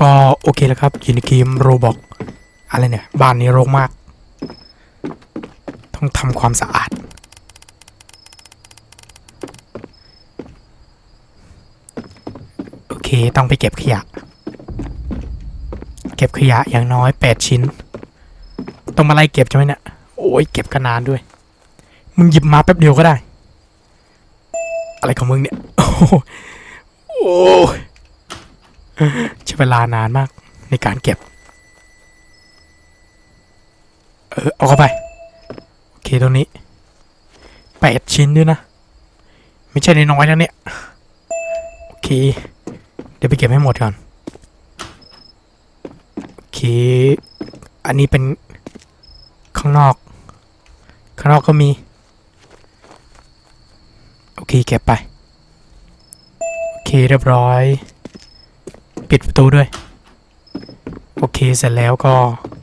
ก็โอเคแล้วครับอยู่ในเกมโรบอกอะไรเนี่ย บ้านนี้รกมาก ต้องทำความสะอาด โอเค ต้องไปเก็บขยะ เก็บขยะอย่างน้อย 8 ชิ้น ต้องมาไล่เก็บใช่ไหมเนี่ย โอ้ยเก็บกันนานด้วย มึงหยิบมาแป๊บเดียวก็ได้ อะไรของมึงเนี่ย โอ้โหโอ้ย ใช้เวลานานมากในการเก็บ เออ เอาเข้าไป โอเคตรงนี้แปดชิ้นด้วยนะ ไม่ใช่น้อยนะเนี่ย โอเค เดี๋ยวไปเก็บให้หมดก่อน โอเค อันนี้เป็นข้างนอก ข้างนอกก็มี โอเค เก็บไป โอเคเรียบร้อย ปิดประตูด้วย โอเคเสร็จแล้วก็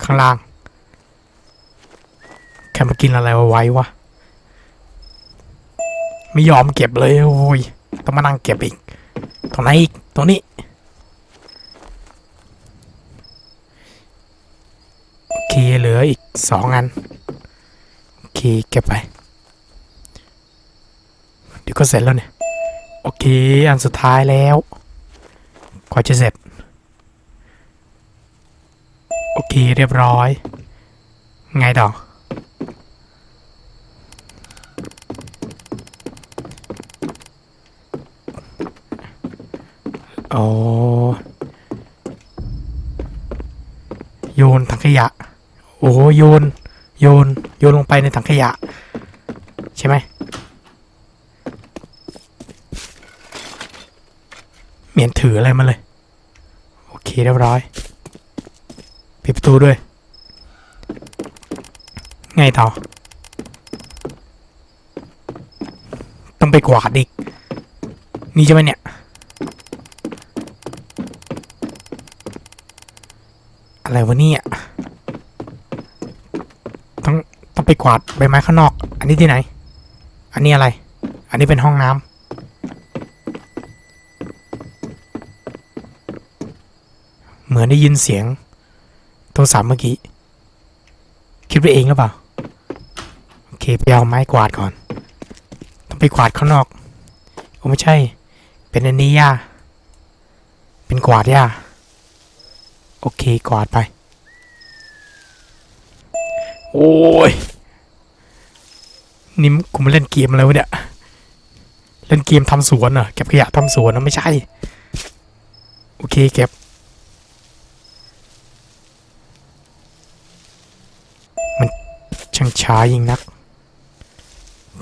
ข้างล่างใครมากินอะไรไว้วะไม่ยอมเก็บเลยโอ้ยต้องมานั่งเก็บอีกตรงไหนอีกตรงนี้ โอเคเหลืออีกสองอัน โอเคเก็บไป เดี๋ยวก็เสร็จแล้วเนี่ย โอเค อันสุดท้ายแล้ว ว่าจะเสร็จ โอเคเรียบร้อย ไงต่อ โอ้โยนถังขยะ โอ้โยน โยน โยนลงไปในถังขยะ ใช่ไหมเหมียนถืออะไรมาเลย เคเรียบร้อยปิดประตูด้วย ไงต่อ ต้องไปกวาดอีก นี่ใช่ไหมเนี่ย อะไรวะเนี่ย ต้องต้องไปกวาดใบไม้ข้างนอก อันนี้ที่ไหน อันนี้อะไร อันนี้เป็นห้องน้ำ เหมือนได้ยินเสียงโทรศัพท์เมื่อกี้ คิดไปเองหรือเปล่า โอเคไปเอาไม้กวาดก่อน ต้องไปกวาดข้างนอกโอ้ไม่ใช่ เป็นอันนี้ย่าเป็นกวาดย่าโอเคกวาดไป โอ้ยนี่กูมาเล่นเกมอะไรวะเนี่ยเล่นเกมทำสวนเหรอเก็บขยะทำสวนนะไม่ใช่ โอเคเก็บ มัน ช้ายิ่งนัก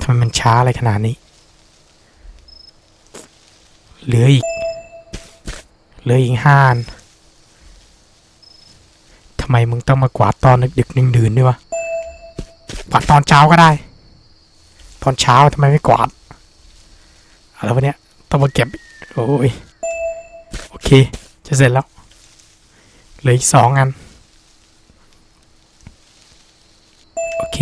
ทำไมมันช้าอะไรขนาดนี้ เหลืออีก เหลืออีกห้านทำไมมึงต้องมากวาดตอนดึกๆดื่นๆด้วยวะกวาดตอนเช้าก็ได้ ตอนเช้าทำไมไม่กวาดอะไรวะเนี่ยต้องมาเก็บ โอ้ย โอเค จะเสร็จแล้ว เหลืออีกสองอัน โอ เค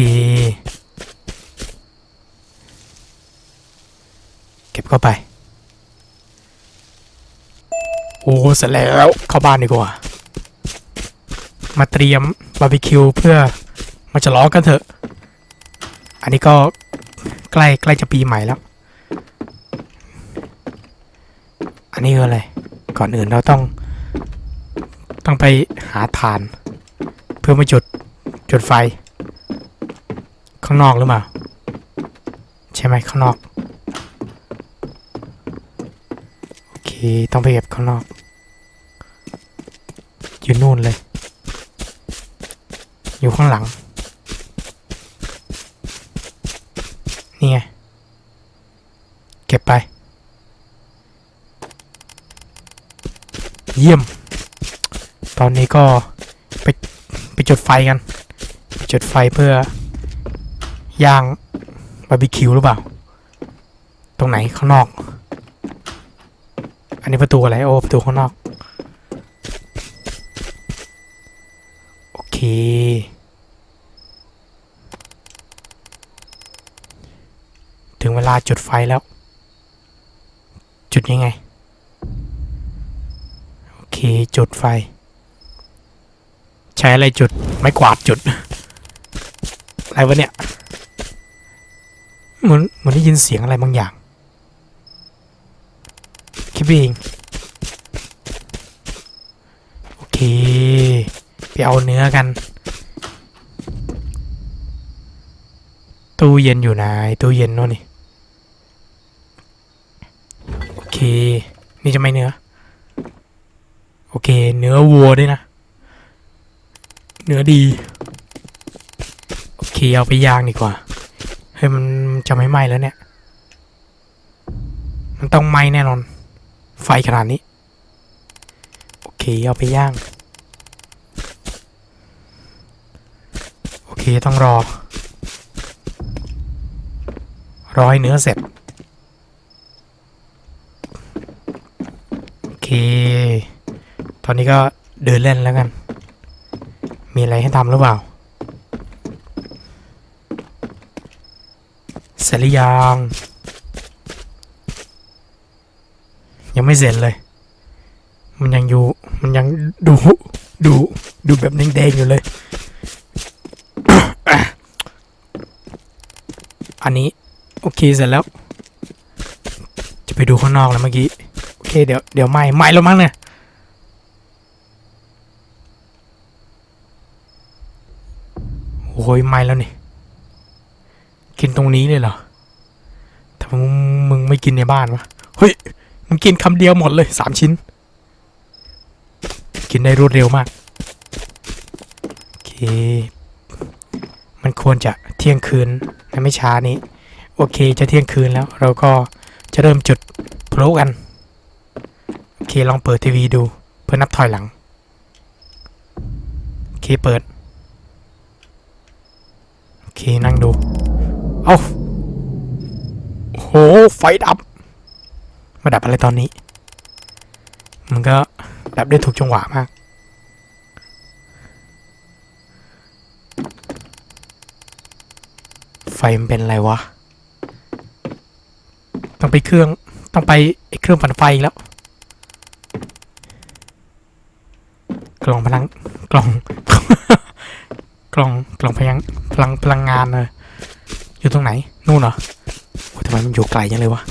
เก็บเข้าไป โอ้เสร็จแล้วเข้าบ้านดีกว่า มาเตรียมบาร์บีคิวเพื่อมาฉลองกันเถอะ อันนี้ก็ใกล้ใกล้จะปีใหม่แล้ว อันนี้คืออะไร ก่อนอื่นเราต้อง ต้องไปหาฐาน เพื่อมาจุดจุดไฟ ข้างนอกหรือเปล่า ใช่ไหมข้างนอก โอเค ต้องไปเก็บข้างนอก อยู่นู่นเลย อยู่ข้างหลัง นี่ไง เก็บไป เยี่ยม ตอนนี้ก็ไปไปจุดไฟกัน จุดไฟเพื่อ ย่างบาร์บีคิวหรือเปล่า ตรงไหนข้างนอก อันนี้ประตูอะไร โอ้ ประตูข้างนอก โอเค ถึงเวลาจุดไฟแล้ว จุดยังไง โอเค จุดไฟ ใช้อะไรจุด ไม่กวาดจุด อะไรวะเนี่ย เหมือนเหมือนได้ยินเสียงอะไรบางอย่าง คิดไปเองโอเค ไปเอาเนื้อกัน ตู้เย็นอยู่ไหนตู้เย็นโน่นนี่ โอเค นี่จะไม่เนื้อ โอเค เนื้อวัวด้วยนะ เนื้อดี โอเค เอาไปย่างดีกว่า เฮ้ยมันจะไม่ไหม้แล้วเนี่ย มันต้องไหม้แน่นอน ไฟขนาดนี้ โอเคเอาไปย่าง โอเคต้องรอ รอให้เนื้อเสร็จ โอเค ตอนนี้ก็เดินเล่นแล้วกัน มีอะไรให้ทำหรือเปล่า เส ร็จหรือยัง ยังไม่เสร็จเลย มันยังอยู่ มันยังดู ดู ดูแบบแดงๆอยู่เลย อันนี้ โอเคเสร็จแล้ว จะไปดูข้างนอกแล้วเมื่อกี้ โอเค เดี๋ยว เดี๋ยวไหม้ไหม้แล้วมั้งเนี่ยโอ้ยไหม้แล้วนี่ กินตรงนี้เลยเหรอทำไมมึงมึงไม่กินในบ้านวะ เฮ้ย มึงกินคำเดียวหมดเลยสามชิ้น กินได้รวดเร็วมาก โอเค มันควรจะเที่ยงคืนและไม่ช้านี้ โอเคจะเที่ยงคืนแล้ว เราก็จะเริ่มจุดพลุกัน โอเคลองเปิดทีวีดู เพื่อนับถอยหลัง โอเคเปิด โอเคนั่งดู เอาโอ้โห ไฟดับ มาดับอะไรตอนนี้ มันก็ดับได้ถูกจังหวะมาก ไฟมันเป็นอะไรวะ ต้องไปเครื่อง ต้องไปไอเครื่องปั่นไฟแล้ว กล่องพลัง กล่อง กล่อง กล่องพลัง พลัง พลังงานเลย อยู่ตรงไหน นู่นเหรอโอ้ทำไมมันอยู่ไกลจังเลยวะ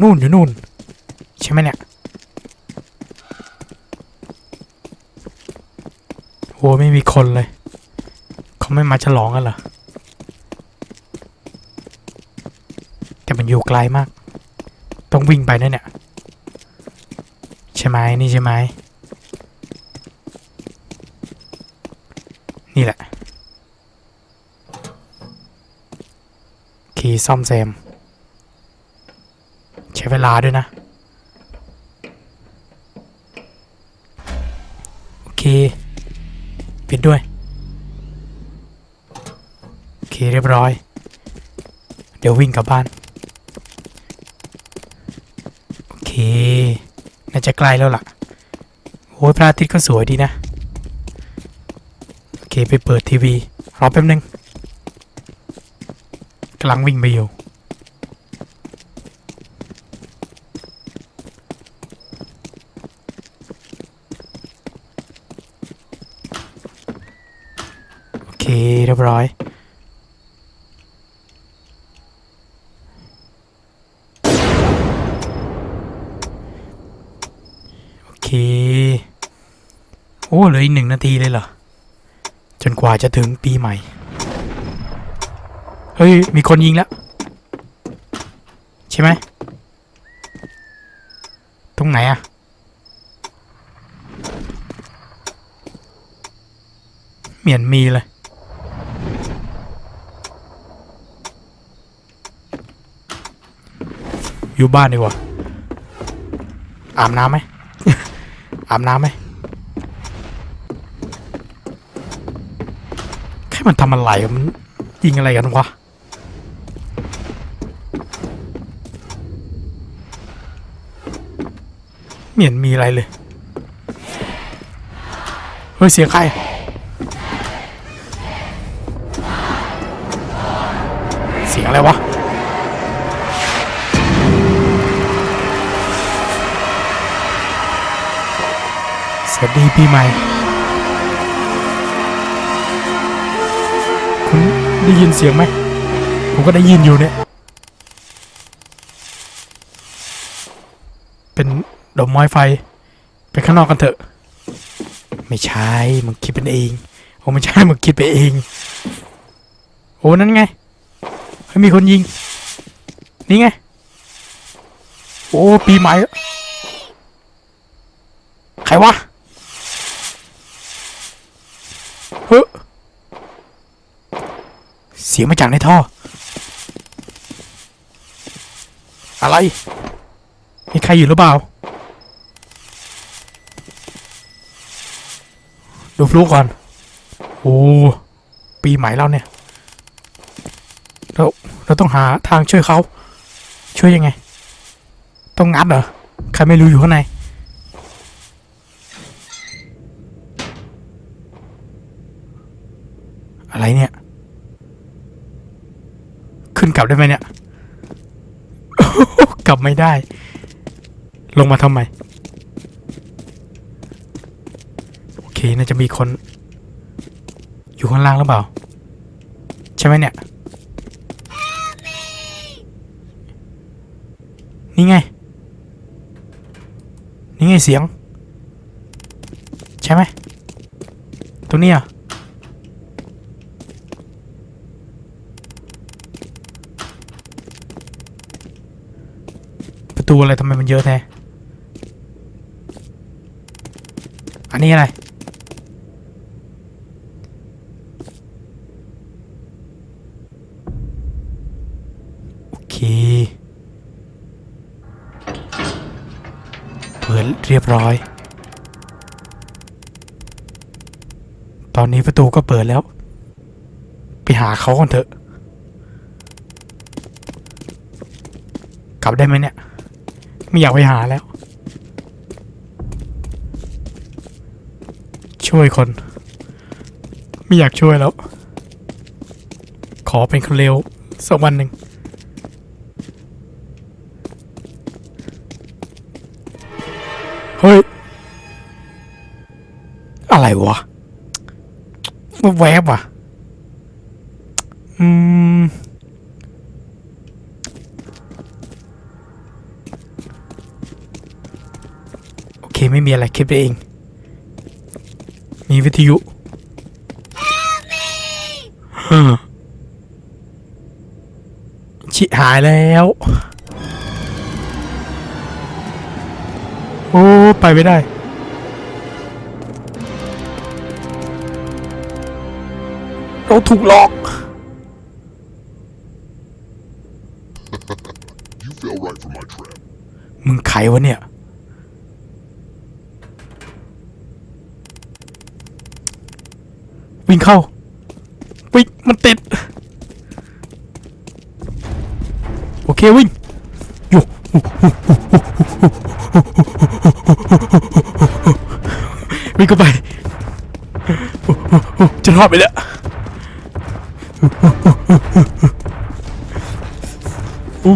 นู่นอยู่นู่น ใช่ไหมเนี่ย โอ้ไม่มีคนเลย เขาไม่มาฉลองกันเหรอ แต่มันอยู่ไกลมาก ต้องวิ่งไปนะเนี่ย ใช่ไหมนี่ใช่ไหมนี่แหละ คีย์ ซ่อมแซม ใช้เวลาด้วยนะ โอเค ปิดด้วย โอเคเรียบร้อย เดี๋ยววิ่งกลับบ้าน โอเค น่าจะใกล้แล้วล่ะโอ้ยพระอาทิตย์ก็สวยดีนะ โอเคไปเปิดทีวี รอแป๊บนึงำลังวิ่งไปอยู่ โอเค เรียบร้อย โอเค โอ้เหลืออีกหนึ่งนาทีเลยเหรอ จนกว่าจะถึงปีใหม่ เฮ้ย มีคนยิงแล้ว ใช่ไหม ตรงไหนอะเหมียนมีเลย อยู่บ้านดีกว่า อาบน้ำไหม อาบน้ำไหมแค่มันทำอะไรอะมันยิงอะไรกันวะ เหมียนมีอะไรเลย เฮ้ย เสียงใคร เสียงอะไรวะ สวัสดีปีใหม่ คุณได้ยินเสียงไหม ผมก็ได้ยินอยู่เนี่ย เป็น ดอกไม้ไฟ ไปข้างนอกกันเถอะ ไม่ใช่ มึงคิดเป็นเอง โอ้ไม่ใช่ มึงคิดไปเอง โอ้นั่นไงเฮ้มีคนยิง นี่ไง โอ้ปีใหม่ ใครวะเฮ้เสียงมาจากในท่อ อะไร มีใครอยู่หรือเปล่า ดูฟลุกก่อน โอ้ ปีใหม่แล้วเนี่ย เรา เราต้องหาทางช่วยเขา ช่วยยังไง ต้องงัดเหรอ ใครไม่รู้อยู่ข้างใน อะไรเนี่ย ขึ้นกลับได้ไหมเนี่ย กลับไม่ได้ ลงมาทำไม โอเค น่าจะมีคน อยู่ข้างล่างหรือเปล่า ใช่ไหมเนี่ย นี่ไง นี่ไงเสียง ใช่ไหมตรงนี้อะประตูอะไรทำไมมันเยอะแท้อันนี้อะไร โอเค เรียบร้อย ตอนนี้ประตูก็เปิดแล้ว ไปหาเขาก่อนเถอะ กลับได้ไหมเนี่ย ไม่อยากไปหาแล้ว ช่วยคน ไม่อยากช่วยแล้ว ขอเป็นคนเลวสักวันหนึ่ง อะไรวะมันแวบว่ะ อืม โอเคไม่มีอะไรคิดไปเอง มีวิทยุฮึมชิหายแล้ว โอ้ ไปไม่ได้ เราถูกหลอก You fell right for my trap. มึงใครวะเนี่ย วิ่งเข้า วิ่งมันติด โอเควิ่งอยู่วิ่งเข้าไป จะรอดไปแล้ว โอ้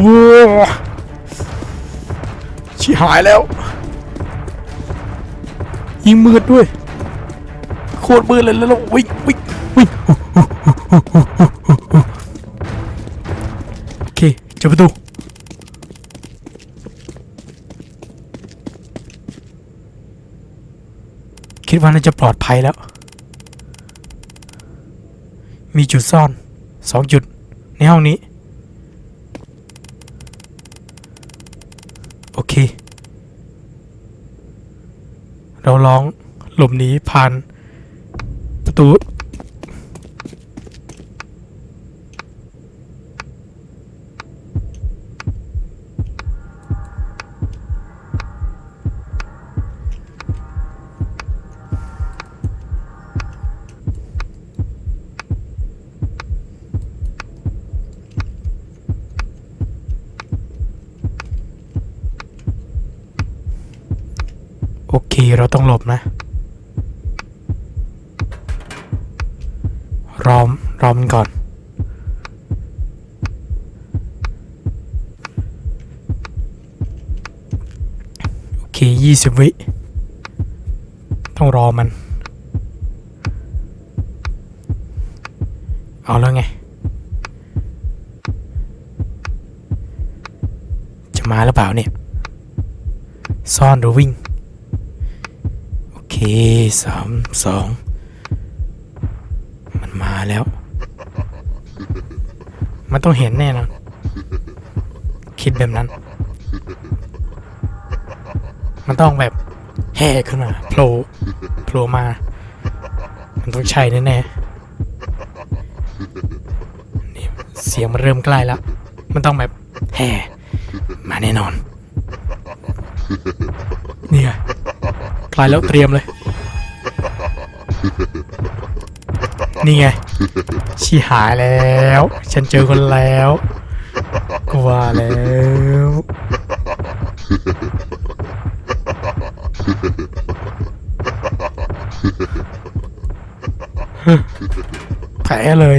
ชิหายแล้ว ยิงมืดด้วย โคตรมืดเลยแล้วเราวิ่งวิ่งวิ่งโอเคเจอประตูคิดว่าน่าจะปลอดภัยแล้ว มีจุดซ่อนสองจุดในห้องนี้ โอเค เราลองหลบหนีผ่านประตู โอ เราต้องหลบนะรอมรอมันก่อน โอเคยี่สิบวิ ต้องรอมัน เอาแล้วไง จะมาหรือเปล่าเนี่ย ซ่อนหรือวิ่ง สามสองมันมาแล้ว มันต้องเห็นแน่นอนคิดแบบนั้น มันต้องแบบแห่ขึ้นมาโผล่โผล่มา มันต้องใช่แน่ๆนี่เสียงมันเริ่มใกล้แล้ว มันต้องแบบแห่มาแน่นอน ใกล้แล้วเตรียมเลย นี่ไงชีหายแล้ว ฉันเจอคนแล้วกว่าแล้วแผลเลย